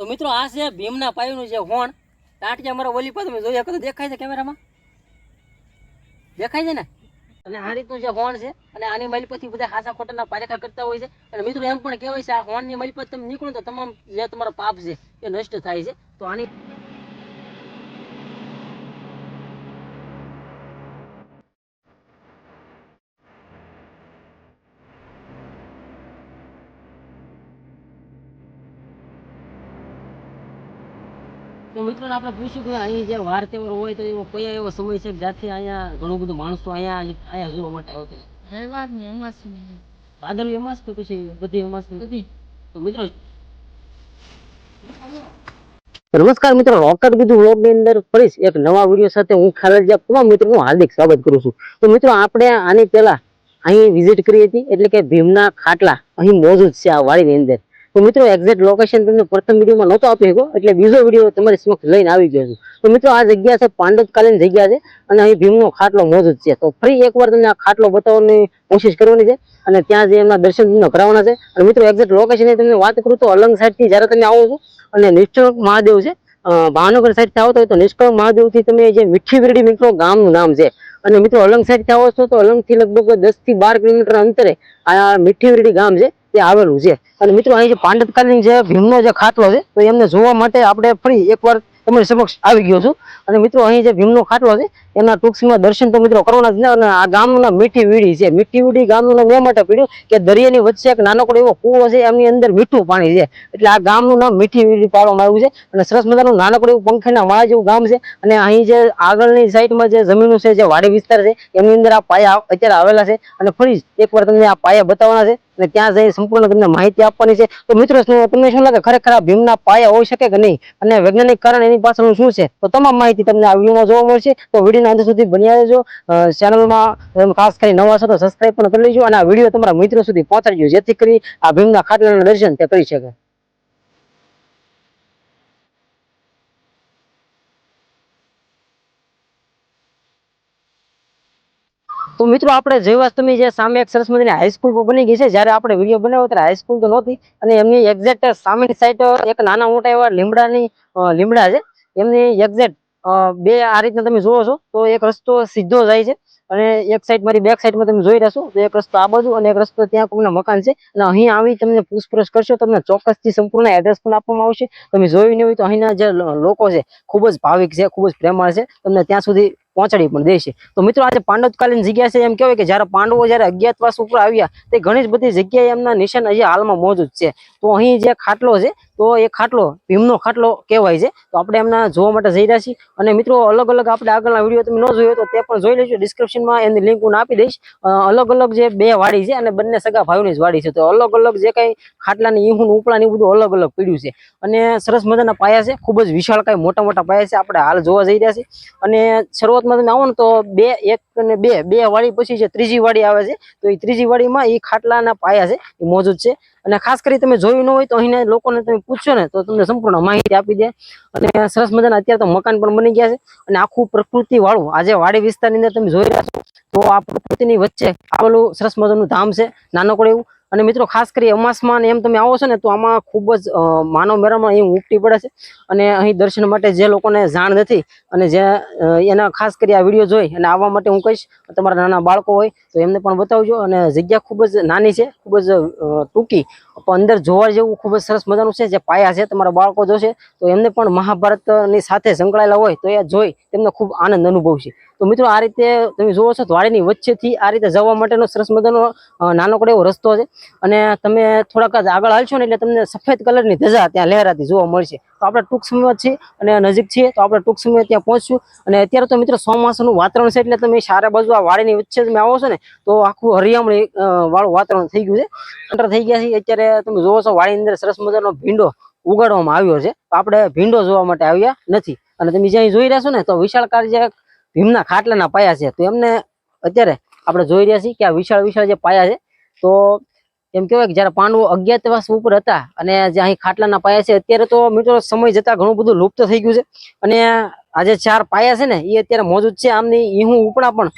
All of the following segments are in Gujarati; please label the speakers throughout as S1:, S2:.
S1: તો મિત્રો આ છે ભીમના પાયુનું જે હોણ. ટાંટિયા મારા ઓલી પર તમે જોઈ શકો દેખાય છે કેમેરામાં? દેખાય છે ને? અને આ રીતનું જે હોણ છે, અને આની મલપતથી બધા ખાસા ખોટાના પારેખા કરતા હોય છે. અને મિત્રો એમ પણ કહેવાય છે, આ હોણની મલપત તમે નીકળો તો તમામ જે તમારો પાપ છે, એ નષ્ટ થાય છે. તો આની તો મિત્રોને આપણે પૂછ્યું કે અહીં જે વાર તહેવાર હોય તો એવો કયા એવો સમય છે? જ્યાંથી અહીંયા ઘણું બધું માણસો અહીંયા અહીંયા જોવા માટે આવતું
S2: રવિવારની અમાસની
S1: ભાદરવી અમાસ કે પછી બધી અમાસ? બધી. તો મિત્રો નમસ્કાર મિત્રો રોકટ બીજું વ્લોગની અંદર ફરીશ એક નવા વીડિયો સાથે હું ખાલેજા તમામ મિત્રોનું હાર્દિક સ્વાગત કરું છું. તો મિત્રો આપણે આની પહેલા અહીં વિઝિટ કરી હતી એટલે કે ભીમના ખાટલા અહીં મોજૂદ છે આ વાડીની અંદર. તો મિત્રો એક્ઝેક્ટ લોકેશન તમને પ્રથમ વિડીયોમાં નહોતો આપી શકો એટલે બીજો વીડિયો તમારી સમક્ષ લઈને આવી ગયો છું. તો મિત્રો, આ જગ્યા છે પાંડવકાલીન જગ્યા છે, અને અહીં ભીમનો ખાટલો મોજૂદ છે. તો ફરી એકવાર તમને આ ખાટલો બતાવવાની કોશિશ કરવાની છે, અને ત્યાં જે એમના દર્શન તમને કરાવવાના છે. અને મિત્રો એક્ઝેક્ટ લોકેશન તમને વાત કરું તો અલંગ સાઈડથી જ્યારે તમે આવો છો, અને નિષ્કળંક મહાદેવ છે ભાવનગર સાઈડથી આવો તો નિષ્કળ મહાદેવથી તમે જે મીઠી વીરડી મિત્રો, ગામનું નામ છે. અને મિત્રો, અલંગ સાઈડથી આવો છો તો અલંગથી લગભગ દસથી બાર કિલોમીટર અંતરે આ મીઠી વીરડી ગામ છે. તે આવેલું છે. અને મિત્રો, અહીં જે પાંડતકાલીન જે ભીમનો જે ખાટલો છે, તો એમને જોવા માટે આપણે ફરી એકવાર તમારી સમક્ષ આવી ગયો છું. અને મિત્રો, અહીં જે ભીમનો ખાટલો છે એના ટૂંકસીમાં દર્શન તો મિત્રો કરવાના જ અને આ ગામના મીઠી વીડી છે. મીઠી વીડી ગામનું નામ માટે પીડ્યું કે દરિયાની વચ્ચે એક નાનકડો એવો કૂવો છે, એમની અંદર મીઠું પાણી છે. એટલે આ ગામનું નામ મીઠી વીડી પાડવામાં આવ્યું છે, અને સરસ મજાનું નાનકડું એવું પંખીના માળા જેવું ગામ છે, અને અહીં જે આગળની સાઈડમાં જે જમીનો છે, જે વાડી વિસ્તાર છે, એમની અંદર આ પાયા અત્યારે આવેલા છે, અને ફરી એકવાર તમને આ પાયા બતાવવાના છે, અને ત્યાં જઈ સંપૂર્ણ તમને માહિતી આપવાની છે. તો મિત્રો તમને શું લાગે? ખરેખર આ ભીમના પાયા હોઈ શકે કે નહીં? અને વૈજ્ઞાનિક કારણ એની પાછળનું શું છે? તો તમામ માહિતી તમને આ વિડીયોમાં જોવા મળશે. તો વિડીયોના અંત સુધી બન્યા રહેજો. ચેનલમાં ખાસ કરી નવા છો તો સબસ્ક્રાઇબ પણ કરી લેજો અને આ વીડિયો તમારા મિત્રો સુધી પહોંચાડજો, જેથી કરી આ ભીમના ખાટલાનું દર્શન તે કરી શકે. તો મિત્રો આપણે જોયા તમે જે સામે એક સરસ મજાની હાઈસ્કૂલ બની ગઈ છે. જ્યારે આપણે વીડિયો બનાવ્યો ત્યારે હાઈસ્કૂલ તો નહોતી. અને એમની એક્ઝેક્ટ સામેની સાઈડ એક નાના મોટા એવા લીમડાની લીમડા છે. એમની એક્ઝેક્ટ બે આ રીતના તમે જોવો છો, તો એક રસ્તો સીધો જાય છે અને એક સાઈડ મારી બેક સાઈડમાં તમે જોઈ રહેશો તો એક રસ્તો આ બાજુ અને એક રસ્તો ત્યાં કોઈના મકાન છે. અને અહીં આવી તમને પૂછપરછ કરશો, તમને ચોક્કસથી સંપૂર્ણ એડ્રેસ પણ આપવામાં આવશે. તમે જોયું નહીં હોય તો અહીંના જે લોકો છે, ખૂબ જ ભાવિક છે, ખૂબ જ પ્રેમાળ છે. તમને ત્યાં સુધી પહોંચાડી પણ દેશે. તો મિત્રો આજે પાંડવકાલીન જગ્યા છે એમ કહેવાય કે જ્યારે પાંડવો જ્યારે અજ્ઞાતવાસ ઉપર આવ્યા, તે ઘણી બધી જગ્યાએ એમના નિશાન હજી હાલમાં મોજૂદ છે. તો અહીં જે ખાટલો છે, તો એ ખાટલો, ભીમનો ખાટલો કહેવાય છે. તો આપણે એમના જોવા માટે જઈ રહ્યા છીએ. અને મિત્રો, અલગ અલગ આપણે આગળના વીડિયો તમે ન જોયો તો તે પણ જોઈ લેજો. ડિસ્ક્રિપ્શનમાં એની લિંક હું આપી દઈશ. અલગ અલગ જે બે વાડી છે અને બંને સગા ભાઈઓની જ વાડી છે. તો અલગ અલગ જે કઈ ખાટલાની ઈહું ઉપલાની બધું અલગ અલગ પીડ્યું છે. અને સરસ મજાના પાયા છે. ખૂબ જ વિશાળ કાંઈ મોટા મોટા પાયા છે. આપણે હાલ જોવા જઈ રહ્યા છીએ. અને તમે આવો ને તો બે, એક અને બે બે વાડી પછી જે ત્રીજી વાડી આવે છે, તો એ ત્રીજી વાડીમાં એ ખાટલાના પાયા છે, એ મોજૂદ છે. અને ખાસ કરી તમે જોયું ન હોય તો અહીંના લોકોને તમે પૂછશો ને, તો તમને સંપૂર્ણ માહિતી આપી દે. અને સરસ મજાના અત્યારે તો મકાન પણ બની ગયા છે. અને આખું પ્રકૃતિ વાળું આજે વાડી વિસ્તારની અંદર તમે જોઈ રહ્યા છો, તો આ પ્રકૃતિની વચ્ચે આવેલું સરસ મજાનું ધામ છે, નાનકડું એવું. અને મિત્રો, ખાસ કરી અમાસમાં એમ તમે આવો છો ને, તો આમાં ખૂબ જ માનવ મેળામાં અહીં ઉપટી પડે છે. અને અહીં દર્શન માટે જે લોકોને જાણ નથી અને જે એના ખાસ કરી આ વીડિયો જોઈ અને આવવા માટે હું કહીશ તમારા નાના બાળકો હોય તો એમને પણ બતાવજો. અને જગ્યા ખૂબ જ નાની છે, ખૂબ જ ટૂંકી. અંદર જોવા જેવું ખૂબ જ સરસ મજાનું છે, જે પાયા છે, તમારા બાળકો જોશે, તો એમને પણ મહાભારતની સાથે સંકળાયેલા હોય, તો એ જોઈ તેમને ખૂબ આનંદ અનુભવશે. તો મિત્રો, આ રીતે તમે જોવો છો, વાડીની વચ્ચેથી આ રીતે જવા માટેનો સરસ મજાનો નાનકડો એવો રસ્તો છે. અને તમે થોડાક આગળ હાલશો ને એટલે તમને સફેદ કલરની ધજા ત્યાં લહેરાતી જોવા મળશે. તો આપણે ટૂંક સમયમાં છીએ અને નજીક છીએ તો આપણે ટૂંક સમયમાં ત્યાં પહોંચશું. અને અત્યારે તો મિત્રો ચોમાસાનું વાતાવરણ છે એટલે તમે સારા બાજુ આ વાડીની વચ્ચે તમે આવો છો ને, તો આખું હરિયામણી વાળું વાતાવરણ થઈ ગયું છે. એન્ટર થઈ ગયા છે. અત્યારે તમે જોવો છો વાડીની અંદર સરસ મજાનો ભીંડો ઉગાડવામાં આવ્યો છે. આપણે ભીંડો જોવા માટે આવ્યા નથી. અને તમે જ્યાં જોઈ રહ્યા છો ને, તો વિશાળકાર જે ભીમના ખાટલાના પાયા છે. તો એમને અત્યારે આપણે જોઈ રહ્યા છીએ કે આ વિશાળ વિશાળ જે પાયા છે, તો એમ કહેવાય કે જ્યારે પાંડવો અજ્ઞાતવાસ ઉપર હતા અને જે અહીં ખાટલાના પાયા છે, અત્યારે તો મિત્રો સમય જતા ઘણું બધું લુપ્ત થઈ ગયું છે. અને આજે ચાર પાયા છે ને, એ અત્યારે મોજૂદ છે. આમની ઈહું ઉપડા પણ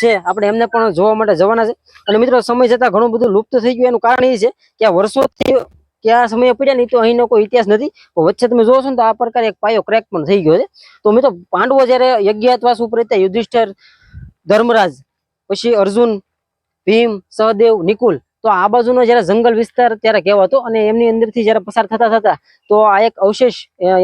S1: છે. આપણે એમને પણ જોવા માટે જવાના છે. અને મિત્રો સમય જતા ઘણું બધું લુપ્ત થઈ ગયું. એનું કારણ એ છે કે આ વર્ષોથી ક્યાં સમયે પડ્યા ને તો અહીંનો કોઈ ઇતિહાસ નથી. વચ્ચે તમે જોશો ને તો આ પ્રકારે એક પાયો ક્રેક પણ થઈ ગયો છે. તો મિત્રો પાંડવો જયારે યજ્ઞાતવાસ ઉપર હતા, યુધિષ્ઠર, ધર્મરાજ, પછી અર્જુન, ભીમ, સહદેવ, નિકુલ તો આ બાજુનો જયારે જંગલ વિસ્તાર ત્યારે કહેવાતો અને એમની અંદરથી જયારે પસાર થતા થતા તો આ એક અવશેષ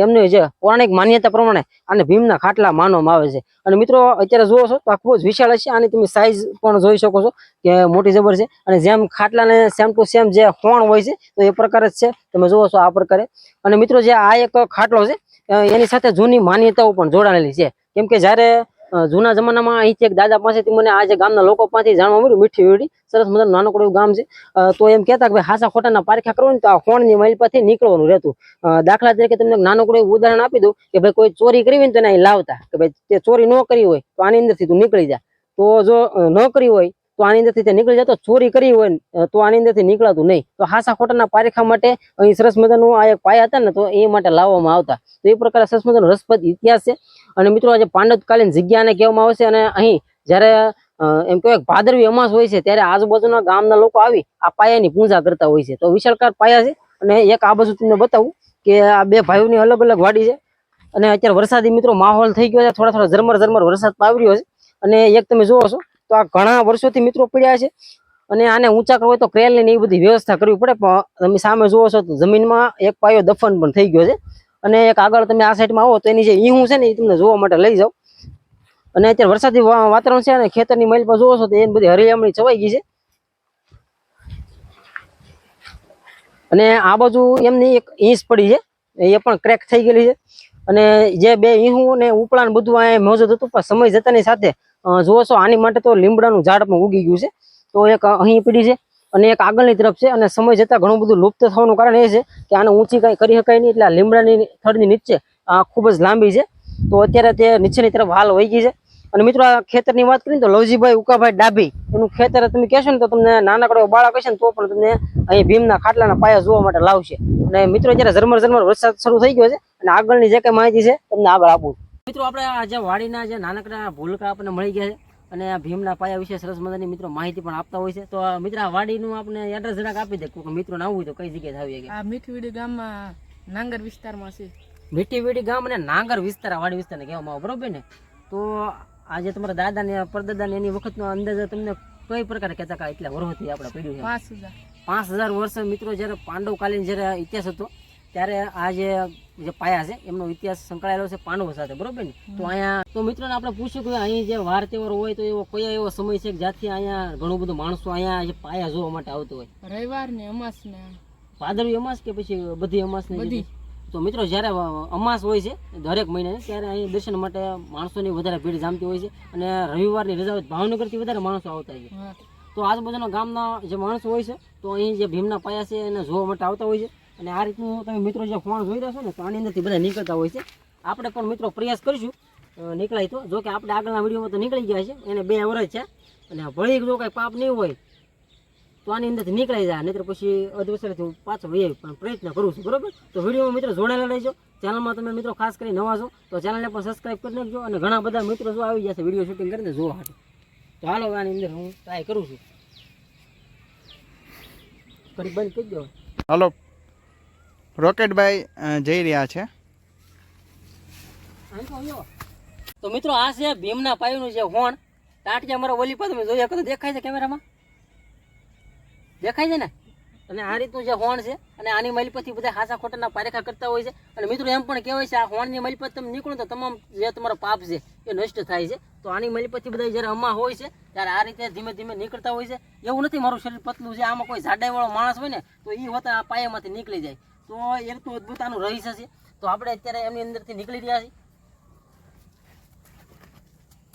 S1: એમની જે પૌરાણિક માન્યતા પ્રમાણે આને ભીમના ખાટલા માનવામાં આવે છે. અને મિત્રો, અત્યારે જુઓ છો તો આ ખૂબ જ વિશાળ છે આની તમે સાઈઝ પણ જોઈ શકો છો કે મોટી જબર છે. અને જેમ ખાટલાને સેમ ટુ સેમ જે હોણ હોય છે, તો એ પ્રકારે જ છે. તમે જુઓ છો આ પ્રકારે. અને મિત્રો, જે આ એક ખાટલો છે એની સાથે જૂની માન્યતાઓ પણ જોડાયેલી છે. કેમ કે જ્યારે જૂના જમાનામાં અહીંથી એક દાદા પાસેથી મને આજે ગામના લોકો પાસેથી જાણવા મળ્યું, મીઠી વીડી સરસ મજાનું નાનકડું એવું ગામ છે. તો એમ કહેતા કે ભાઈ, હાસા ખોટાના પારખા કરવું ને તો આ હોણની માઇલ પાસેથી નીકળવાનું રહેતું. દાખલા તરીકે તમને નાનકડું એવું ઉદાહરણ આપી દઉં કે ભાઈ, કોઈ ચોરી કરી ને તો અહીં લાવતા. કે ભાઈ, તે ચોરી ન કરી હોય તો આની અંદરથી તું નીકળી જા. તો જો ન કરી હોય તો આની અંદરથી તે નીકળી જતો ચોરી કરી હોય તો આની અંદરથી નીકળાતું નહીં. તો હાસા ખોટાના પારેખા માટે અહીં સરસ મજાનું આ એક પાયા હતા ને, તો એ માટે લાવવામાં આવતા. તો એ પ્રકારે સરસ મજાનો રસપ્રદ ઇતિહાસ છે. અને મિત્રો આજે પાંડવકાલીન જગ્યાને કહેવામાં આવે છે અને અહીં જ્યારે એમ કહેવાય ભાદરવી અમાસ હોય છે, ત્યારે આજુબાજુના ગામના લોકો આવી આ પાયાની પૂજા કરતા હોય છે. તો વિશાળકાર પાયા છે અને એક આ બાજુ તમને બતાવું કે આ બે ભાઈઓની અલગ અલગ વાડી છે. અને અત્યારે વરસાદી મિત્રો માહોલ થઈ ગયો છે, થોડા થોડા ઝરમર ઝરમર વરસાદ રહ્યો છે. અને એક તમે જુઓ છો, તો આ ઘણા વર્ષોથી મિત્રો પડ્યા છે અને આને ઊંચા કરવો તો ક્રેલની એ બધી વ્યવસ્થા કરવી પડે. પણ તમે સામે જુઓ છો તો જમીનમાં એક પાયો દફન પણ થઈ ગયો છે. અને એક આગળ તમે આ સાઈડમાં આવો તો એની જે ઈહું છે ને એ તમને જોવા માટે લઈ જાઓ. અને અત્યારે વરસાદી વાતાવરણ છે અને ખેતરની મહેલ પર જોવો છો તો એની બધી હરિયામણી છવાઈ ગઈ છે. અને આ બાજુ એમની એક ઈંસ પડી છે. એ પણ ક્રેક થઈ ગયેલી છે. અને જે બે ઈહું અને ઉપલા ને બધું અહીંયા મોજૂદ હતું, પણ સમય જતાની સાથે જોવો છો આની માટે તો લીમડાનું ઝાડ પણ ઉગી ગયું છે. તો એક અહીં પડી છે. અને એક આગળની તરફ છે અને સમય જતાં ઘણું બધું લુપ્ત થવાનું કારણ એ છે કે આને ઊંચી કંઈ કરી શકાય નહીં એટલે આ લીમડાની થડની નીચે ખૂબ જ લાંબી છે. તો અત્યારે તે નીચેની તરફ હાલ વહી ગઈ છે. અને મિત્રો આ ખેતરની વાત કરીએ તો લવજીભાઈ ઉકાભાઈ ડાભી, એનું ખેતર તમે કહેશો ને તો તમને નાનકડો બાળક હશે ને તો પણ તમને અહીં ભીમના ખાટલાના પાયા જોવા માટે લાવશે. અને મિત્રો જ્યારે ઝરમર ઝરમર વરસાદ શરૂ થઈ ગયો છે અને આગળની જે કઈ માહિતી છે તમને આગળ આપું મિત્રો આપણે આ જે વાડીના જે નાનકડા ભૂલકા આપણને મળી ગયા છે અને આ ભીમના પાયા વિશે સરસ મજાની મિત્રો માહિતી પણ આપતા હોય છે. તો મિત્ર આ વાડીનું આપણે એડ્રેસ જરાક આપી દે કોઈ મિત્રો ના હોય તો કઈ જગ્યાએ આવી
S2: આ મીઠવીડી ગામમાં નાંગર વિસ્તારમાં છે.
S1: મીઠી વીડી ગામ અને નાંગર વિસ્તાર વાડી વિસ્તારને કહેવામાં આવે બરોબર ને? તો આજે તમારા દાદા ને પરદાદા ને એની વખતનો અંદાજ તમને કઈ પ્રકારે કહેતા કે એટલા વર્ષથી આપણે પડ્યું છે.
S2: પાંચ હજાર.
S1: પાંચ હજાર વર્ષ મિત્રો જ્યારે પાંડવકાલીન જ્યારે ઇતિહાસ હતો ત્યારે આ જે જે પાયા છે એમનો ઇતિહાસ સંકળાયેલો છે પાંડવો સાથે બરોબર ને? તો અહીંયા તો મિત્રોને આપણે પૂછ્યું કે અહીં જે વાર તહેવાર હોય તો એવો કયો એવો સમય છે કે જ્યાંથી અહીંયા ઘણું બધું માણસો અહીંયા જે પાયા જોવા માટે આવતો હોય?
S2: રવિવાર ને અમાસ ને.
S1: ભાદરવી અમાસ કે પછી બધી અમાસ ને
S2: બધી.
S1: તો મિત્રો જ્યારે અમાસ હોય છે દરેક મહિને ત્યારે અહીં દર્શન માટે માણસોની વધારે ભીડ જામતી હોય છે અને રવિવારની રજા હોય ભાવનગરથી વધારે માણસો આવતા હોય છે. તો આજુબાજુના ગામના જે માણસો હોય છે તો અહીં જે ભીમના પાયા છે એને જોવા માટે આવતા હોય છે. અને આ રીતનું તમે મિત્રો જે ફોન જોઈ રહ્યા છો ને, તો આની અંદરથી બધા નીકળતા હોય છે. આપણે પણ મિત્રો પ્રયાસ કરીશું નીકળાય તો. જો કે આપણે આગળના વિડીયોમાં તો નીકળી ગયા છે, એને બે અવરજ છે. અને ભળી જો કાંઈ પાપ નહીં હોય, તો આની અંદરથી નીકળી જાય નહીતર પછી અધવસરેથી હું પાછો વહી પણ પ્રયત્ન કરું છું, બરોબર? તો વિડીયોમાં મિત્રો જોડાયેલા રહેજો. ચેનલમાં તમે મિત્રો ખાસ કરી નવા છો, તો ચેનલને પણ સબસ્ક્રાઈબ કરી નાખજો અને ઘણા બધા મિત્રો જો આવી જશે વીડિયો શૂટિંગ કરીને જોવા માટે. તો હાલો આની અંદર હું ટ્રાય કરું છું. કરી બંધ કરી દો.
S3: હલો. રોકેટભાઈ જઈ રહ્યા છે.
S1: તો મિત્રો આ છે ભીમના પાયુનું જે હોણ. ટાંટિયા મારા ઓલી પર તમે જોઈ શકો દેખાય છે કેમેરામાં? દેખાય છે ને? અને આ રીતનું જે હોણ છે અને આની મલપતથી બધા હાસા ખોટાના પારેખા કરતા હોય છે. અને મિત્રો એમ પણ કહેવાય છે, આ હોણની મલપત તમે નીકળો તો તમામ જે તમારો પાપ છે એ નષ્ટ થાય છે. તો આની મલપતથી બધા જ્યારે અમા હોય છે, ત્યારે આ રીતે ધીમે ધીમે નીકળતા હોય છે. એવું નથી મારું શરીર પતલું છે, આમાં કોઈ જાડાઈવાળો માણસ હોય ને, તો એ હોતા આ પાયામાંથી નીકળી જાય. તો એ તો અદભુત આનું રહી જશે તો આપણે અત્યારે એમની અંદરથી નીકળી રહ્યા છીએ.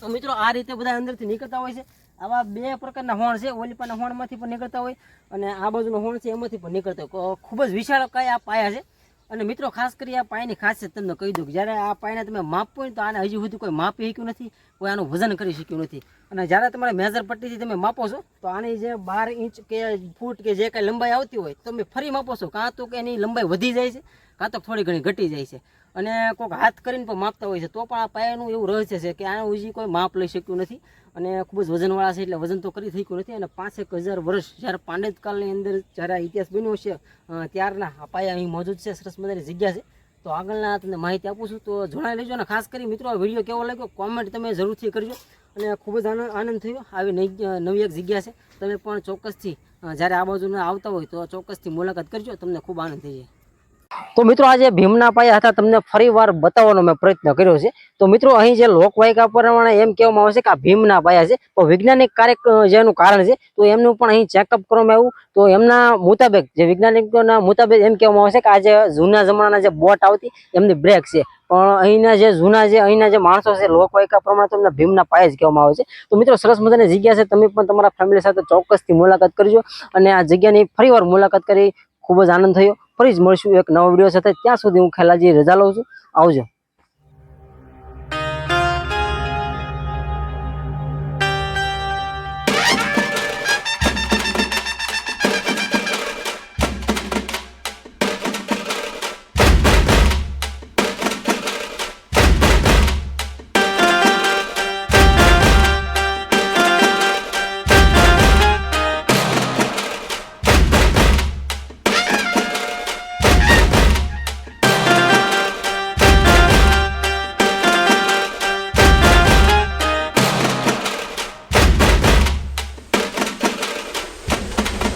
S1: તો મિત્રો, આ રીતે બધા અંદરથી નીકળતા હોય છે. આવા બે પ્રકારના હોણ છે. ઓલીપાના હોણમાંથી પણ નીકળતા હોય અને આ બાજુનો હોણ છે, એમાંથી પણ નીકળતા હોય. ખૂબ જ વિશાળ કયા આ પાયા છે. અને મિત્રો, ખાસ કરી આ પાયાની ખાસિયત તમને કહી દઉં કે જ્યારે આ પાયાને તમે માપો ને તો આને હજી સુધી કોઈ માપી શક્યું નથી, કોઈ આનું વજન કરી શક્યું નથી. અને જ્યારે તમારે મેજર પટ્ટીથી તમે માપો છો, તો આની જે બાર ઇંચ કે ફૂટ કે જે કાંઈ લંબાઈ આવતી હોય, તમે ફરી માપો છો. કાં તો કે એની લંબાઈ વધી જાય છે, કાં તો થોડી ઘણી ઘટી જાય છે. અને કોઈક હાથ કરીને પણ માપતા હોય છે, તો પણ આ પાયાનું એવું રહસ્ય છે કે આનું હજી કોઈ માપ લઈ શક્યું નથી. અને ખૂબ જ વજનવાળા છે એટલે વજન તો કરી થયું નથી. અને પાંચેક હજાર વર્ષ જ્યારે પાંડેજ કાળની અંદર જ્યારે આ ઇતિહાસ બન્યો છે ત્યારના આ પાયા અહીં મોજૂદ છે, સરસ મજાની જગ્યા છે. તો આગળના તમને માહિતી આપું છું. તો જોડાઈ લેજો અને ખાસ કરી મિત્રો, આ વીડિયો કેવો લાગ્યો કોમેન્ટ તમે જરૂરથી કરજો. અને ખૂબ જ આનંદ થયો આવી નવી એક જગ્યા છે. તમે પણ ચોક્કસથી જ્યારે આ બાજુના આવતા હોય તો ચોક્કસથી મુલાકાત કરજો. તમને ખૂબ આનંદ થઈ જાય. તો મિત્રો આજે ભીમના પાયા હતા, તમને ફરી વાર બતાવવાનો મેં પ્રયત્ન કર્યો છે. તો મિત્રો અહીં જે લોકવાયકા પ્રમાણે એમ કહેવામાં આવે છે કે આ ભીમના પાયા છે. તો વૈજ્ઞાનિક કાર્યક જેનું કારણ છે, તો એમનું પણ અહીં ચેકઅપ કરવામાં આવ્યું. તો એમના મુતાબિક, જે વૈજ્ઞાનિકોના મુતાબિક એમ કહેવામાં આવે છે કે આ જે જૂના જમાનાના જે બોટ આવતી, એમની બ્રેક છે. પણ અહીંના જે જૂના જે, અહીંના જે માણસો છે, લોકવાયકા પ્રમાણે તમને ભીમના પાયા જ કહેવામાં આવે છે. તો મિત્રો સરસ મજાની જગ્યા છે. તમે પણ તમારા ફેમિલી સાથે ચોક્કસથી મુલાકાત કરજો. અને આ જગ્યાની ફરીવાર મુલાકાત કરી, ખૂબ જ આનંદ થયો. ફરી જ મળશું એક નવો વીડિયો સાથે. ત્યાં સુધી હું ખેલાજી રજા લઉં છું. આવજો.